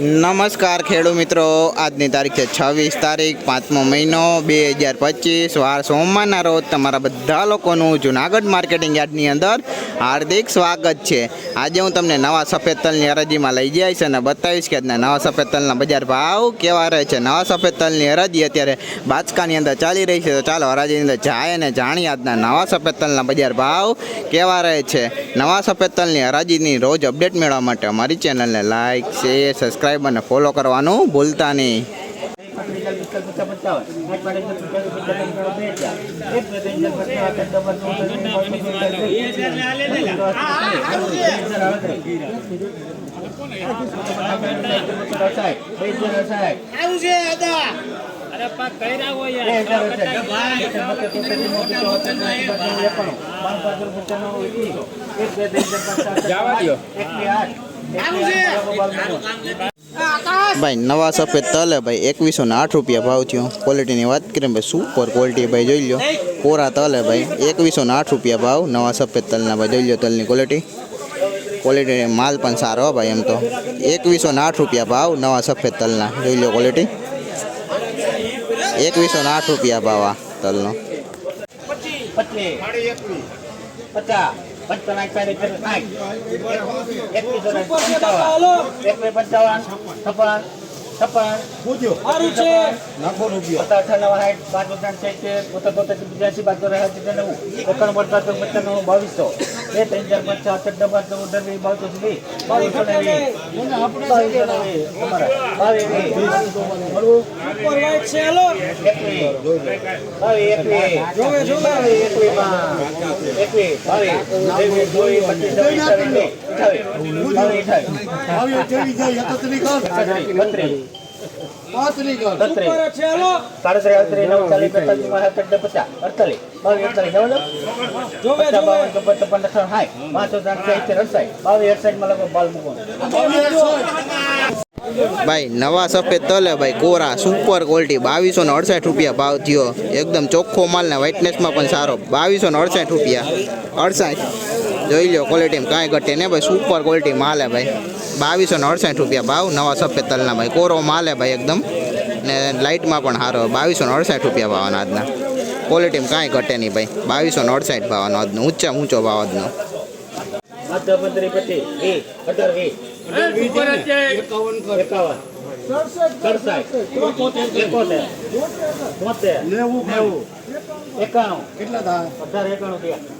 નમસ્કાર ખેડૂત મિત્રો. આજની તારીખ છે છવ્વીસ તારીખ, પાંચમો મહિનો, બે હજાર પચીસ. વાર સોમવારના રોજ તમારા બધા લોકોનું જુનાગઢ માર્કેટિંગ યાર્ડની અંદર હાર્દિક સ્વાગત છે. આજે હું તમને નવા સફેદ તલની હરાજીમાં લઈ જઈશ અને બતાવીશ કે આજના નવા સફેદ તલના બજાર ભાવ કેવા રહે છે. નવા સફેદ તલની હરાજી અત્યારે બાચકાની અંદર ચાલી રહી છે. તો ચાલો હરાજીની અંદર જાય અને જાણીએ આજના નવા સફેદ તલના બજાર ભાવ કેવા રહે છે. નવા સફેદ તલની હરાજીની રોજ અપડેટ મેળવવા માટે અમારી ચેનલને લાઇક શેર સબસ્ક્રાઈબ અને ફોલો કરવાનું ભૂલતા નહીં. હોય યાર ભાઈ, નવા સફેદ તલ હે ભાઈ, એકવીસો ને આઠ રૂપિયા ભાવ થયો. ક્વોલિટીની વાત કરીએ ભાઈ સુપર ક્વોલિટી ભાઈ, જોઈ લો કોરા તલ હે ભાઈ, એકવીસો ને આઠ રૂપિયા ભાવ, નવા સફેદ તલના ભાઈ, જોઈ લો તલની ક્વોલિટી ક્વોલિટી માલ પણ સારો હો ભાઈ એમ તો. એકવીસો ને આઠ રૂપિયા ભાવ, નવા સફેદ તલના. જોઈ લો ક્વોલિટી એકવીસો ને આઠ રૂપિયા ભાવ આ તલનો. પચાસ. પંચાવન એકવીસો પંચાવન. એકવીસ પંચાવન છપ્પન છપ્પન. છે. પચાસ અઠાણું સાઠ પાંચ સિત્તેર પોતા પોતા બ્યાસી બાદ નવું એકાણું પચાસ પંચાણું બાવીસો. બે ત્રણ ચાર પાંચ છ આઠ ડબ્બા ચૌદ વીસ બાવીસો વીસ. બાવીસો ને વીસ. બાવીસો ને વીસ. તમારા બાવીસ વીસ. એકવીસ એકવીસ એકવીસ સાડત્રીસ બેતાલીસ પચાસ અડતાલીસ. બાવીસ અડતાલીસ નવ બાવન ચોપન ચોપન અઠાવન પાંચસો અડસાઠ. બાવીસ લગભગ બાલ મૂકો ભાઈ નવા સફેદ તલે ભાઈ કોરા સુપર ક્વોલિટી બાવીસો ને અડસઠ રૂપિયા ભાવ થયો. એકદમ ચોખ્ખો માલ ને વ્હાઇટનેસમાં પણ સારો. બાવીસો ને અડસઠ રૂપિયા. અડસઠ. જોઈ લો ક્વોલિટીમાં કાંઈ ઘટે ને ભાઈ સુપર ક્વોલિટી માલ ભાઈ. બાવીસો ને અડસઠ રૂપિયા ભાવ નવા સફેદ તલના ભાઈ. કોરો માલ ભાઈ એકદમ. ને લાઇટમાં પણ સારો બાવીસો ને અડસઠ રૂપિયા ભાવનો આજના. ક્વોલિટીમાં કાંઈ ઘટે નહીં ભાઈ. બાવીસો ને અડસઠ ભાવનો આજનો ઊંચા ઊંચો ભાવ આજનો. એકાણું. કેટલા થાય? અઢાર એકાણું થયા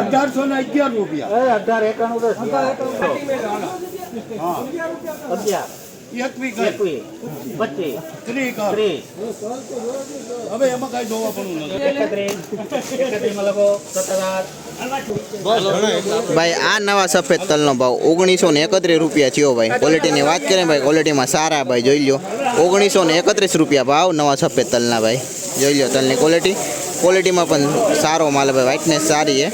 અઢારસો ને અગિયાર રૂપિયા. અઢાર એકાણું દસ. અગિયાર હવે એમાં કઈ જોવા પણ ભાઈ આ નવા સફેદ તલનો ભાવ ઓગણીસો ને એકત્રીસ રૂપિયા થયો ભાઈ. ક્વોલિટીની વાત કરીએ ભાઈ ક્વોલિટીમાં સારા ભાઈ જોઈ લો ઓગણીસો ને એકત્રીસ રૂપિયા ભાવ નવા સફેદ તલના ભાઈ. જોઈ લો તલની ક્વોલિટી ક્વોલિટીમાં પણ સારો માલ ભાઈ વ્હાઇટનેસ સારી છે.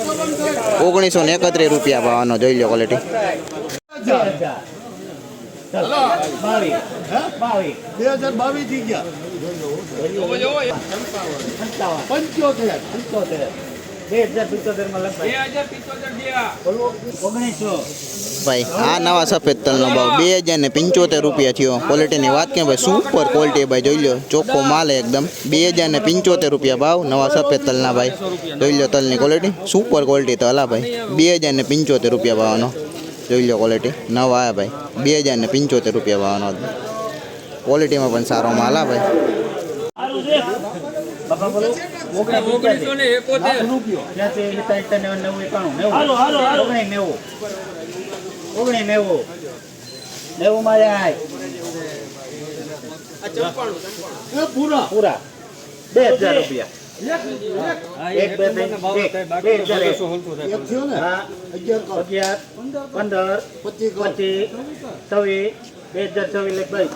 ઓગણીસો ને એકત્રીસ રૂપિયા ભાવનો જોઈ લો ક્વોલિટી પંચોતેર પંચોતેર બે હજાર પિત્તોતેરમાં લખાય બે હજાર પિત્તોતેર ઓગણીસો. ભાઈ આ નવા સફેદ તલનો ભાવ. બે હજાર ને પંચોતેર રૂપિયા થયો. ક્વોલિટીની વાત કે ભાઈ? સુપર ક્વોલિટી ભાઈ જોઈ લો ચોખ્ખો માલ એકદમ. બે હજાર ને પંચોતેર રૂપિયા ભાવ નવા સફેદ તલના ભાઈ. જોઈ લો તલની ક્વોલિટી સુપર ક્વોલિટી તલ હલા ભાઈ. બે હજાર ને પંચોતેર રૂપિયા ભાવનો. જોઈ લો ક્વોલિટી નવા આ ભાઈ. બે હજાર ને પંચોતેર રૂપિયા ભાવનો. ક્વોલિટીમાં પણ સારો માલ આ ભાઈ. ત્રણ નેવું નેવું ઓગણીસ નેવું ઓગણીસ નેવું નેવું માં જાય પૂરા પૂરા બે હજાર રૂપિયા એક બે બે હજાર એક. એક થયો ને હા અગિયાર પંદર પચીસ પચીસ છવ્વીસ બે હજાર છવ્વીસ ભાઈ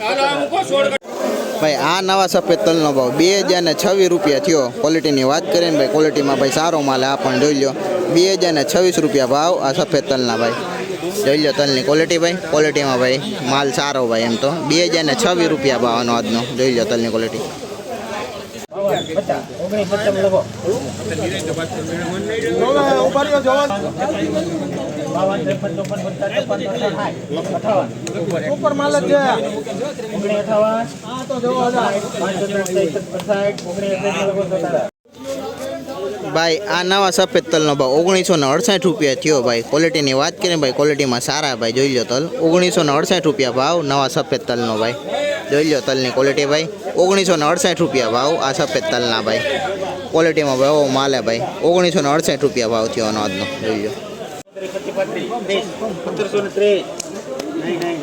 ભાઈ આ નવા સફેદ તલનો ભાવ બે હજાર ને છવ્વીસ રૂપિયા થયો ક્વોલિટીની વાત કરીએ ને ભાઈ ક્વોલિટીમાં ભાઈ સારો માલ આ પણ જોઈ લો બે હજાર ને છવ્વીસ રૂપિયા ભાવ આ સફેદ તલના ભાઈ જોઈ લો તલની ક્વોલિટી ભાઈ ક્વોલિટીમાં ભાઈ, માલ સારો ભાઈ એમ તો. બે હજાર ને છવ્વીસ રૂપિયા ભાવનો આજનો, જોઈ લો તલની ક્વોલિટી છે ઓગણીસ અઠાવન પાંચસો ત્રેસઠ પચાસ ઓગણીસ ત્રેસઠ લખો સત્તાવન ભાઈ, આ નવા સફેદ તલનો ભાવ ઓગણીસો ને અડસઠ રૂપિયા થયો ભાઈ. ક્વોલિટીની વાત કરીએ ભાઈ ક્વોલિટીમાં સારા ભાઈ, જોઈ લો તલ. ઓગણીસો ને અડસઠ રૂપિયા ભાવ, નવા સફેદ તલનો ભાઈ. જોઈ લો તલની ક્વોલિટી ભાઈ. ઓગણીસો ને અડસઠ રૂપિયા ભાવ, આ સફેદ તલના ભાઈ. ક્વોલિટીમાં ભાવ માલે ભાઈ. ઓગણીસો ને અડસઠ રૂપિયા ભાવ થયો આનો આજનો. જોઈ લો. નહીં નહીં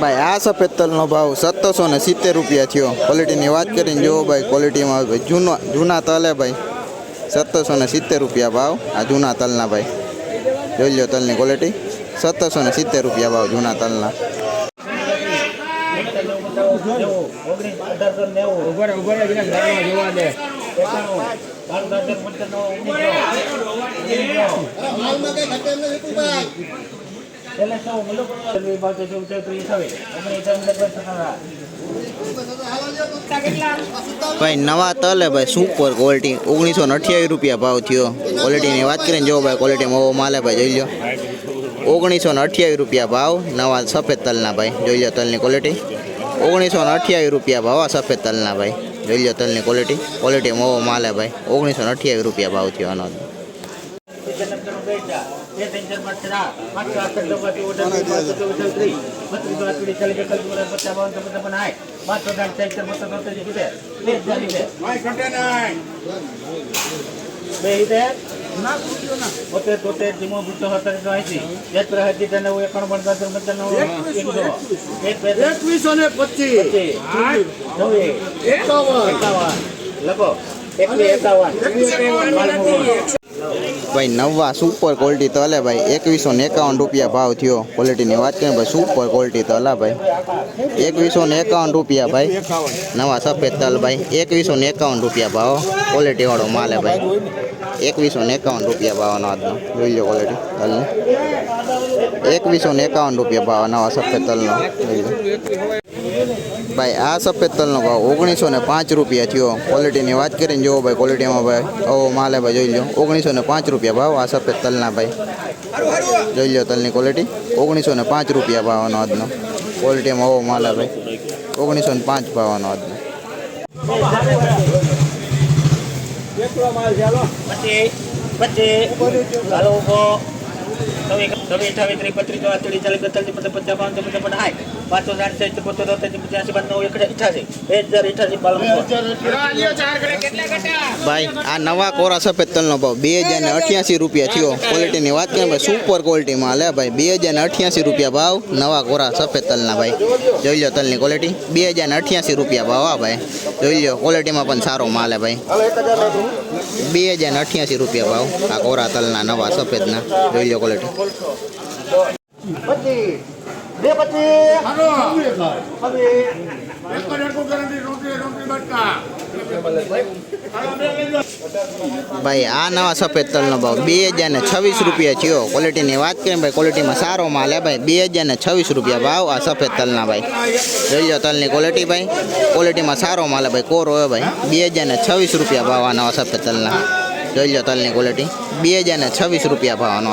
ભાઈ, આ સફેદ તલનો ભાવ સત્તરસો ને સિત્તેર રૂપિયા થયો. ક્વોલિટીની વાત કરીને જુઓ ભાઈ ક્વોલિટીમાં ભાઈ, જૂનો જૂના તલ હે ભાઈ. સત્તરસો ને સિત્તેર રૂપિયા ભાવ આ જૂના તલના ભાઈ. જોઈ લો તલની ક્વોલિટી સત્તરસો ને સિત્તેર રૂપિયા ભાવ જૂના તલના. ઊભા ઊભા જોવા દે. ભાઈ. નવા તલ હે ભાઈ સુપર ક્વોલિટી ઓગણીસો ને અઠ્યાવીસ રૂપિયા ભાવ થયો. ક્વોલિટીની વાત કરીને જો ભાઈ ક્વોલિટીમાં એવો માલે ભાઈ જોઈ લો ઓગણીસો ને અઠ્યાવીસ રૂપિયા ભાવ નવા સફેદ તલના ભાઈ જોઈ લો તલની ક્વોલિટી ઓગણીસો ને અઠ્યાવીસ રૂપિયા ભાવ આ સફેદ તલના ભાઈ. જોઈ લો તલની ક્વોલિટી ક્વોલિટીમાં એવો માલે ભાઈ. ઓગણીસો અઠ્યાવીસ રૂપિયા ભાવ થયો આનો. એકવીસો. ને પચીસ. એકાવન. લખો. એકવીસ એકાવન ભાઈ નવા સુપર ક્વોલિટી તલે ભાઈ. એકવીસો ને એકાવન રૂપિયા ભાવ થયો. ક્વોલિટીની વાત કરીએ ભાઈ સુપર ક્વોલિટી તલા ભાઈ. એકવીસો ને એકાવન રૂપિયા ભાઈ. નવા સફેદ તલ ભાઈ. એકવીસો ને એકાવન રૂપિયા ભાવ. ક્વોલિટી વાળો માલ ભાઈ. એકવીસો ને એકાવન રૂપિયા ભાવનો આજનો. જોઈ લો ક્વોલિટી તલનો એકવીસો ને એકાવન રૂપિયા ભાવ નવા સફેદ તલનો. ભાઈ, આ સફેદ તલનો ભાવ ઓગણીસો ને પાંચ રૂપિયા થયો. ક્વોલિટીની વાત કરીને જુઓ ભાઈ ક્વોલિટીમાં ભાઈ. આવો માલે ભાઈ, જોઈ લો. ઓગણીસો ને પાંચ રૂપિયા ભાવ આ સફેદ તલના ભાઈ. જોઈ લો તલની ક્વોલિટી ઓગણીસો ને પાંચ રૂપિયા ભાવનો આજનો. ક્વોલિટીમાં આવો માલે ભાઈ. ઓગણીસો ને પાંચ ભાવનો આજનો. પચીસ પચીસ હાલો. ઊભો. તમે તમે અઠાવીસ ત્રીસ ચોત્રીસ ચાલીસ, બેતાલીસ, પચાસ પચાસ પાંચ પચાસ પચાસ ભાઈ, આ નવા કોરા સફેદ તલનો ભાવ. બે હજાર ને અઠ્યાસી રૂપિયા થયો. ક્વોલિટીની વાત કરીએ, ભાઈ સુપર ક્વોલિટીમાં લે, ભાઈ, બે હજાર ને અઠ્યાસી રૂપિયા ભાવ. નવા કોરા સફેદ તલના ભાઈ. જોઈ લો તલની ક્વોલિટી બે હજાર ને અઠ્યાસી રૂપિયા ભાવ, હા, ભાઈ. જોઈ લો ક્વોલિટીમાં પણ સારો માલ ભાઈ. બે હજાર ને અઠ્યાસી રૂપિયા ભાવ. આ કોરા તલના નવા સફેદના જોઈ લો ક્વોલિટી બે પચીસ ભાઈ આ નવા સફેદ તલનો ભાવ બે હજાર ને છવ્વીસ રૂપિયા થયો. ક્વોલિટીની વાત કરીએ ભાઈ ક્વોલિટીમાં સારો માલ હે ભાઈ. બે હજાર ને છવ્વીસ રૂપિયા ભાવ આ સફેદ તલના ભાઈ. જોઈ લો તલની ક્વોલિટી ભાઈ. ક્વોલિટીમાં સારો માલ ભાઈ કોરો હોય ભાઈ. બે હજાર ને છવ્વીસ રૂપિયા ભાવ આ નવા સફેદ તલના. જોઈ લો તલની ક્વોલિટી બે હજાર ને છવ્વીસ રૂપિયા ભાવ આનો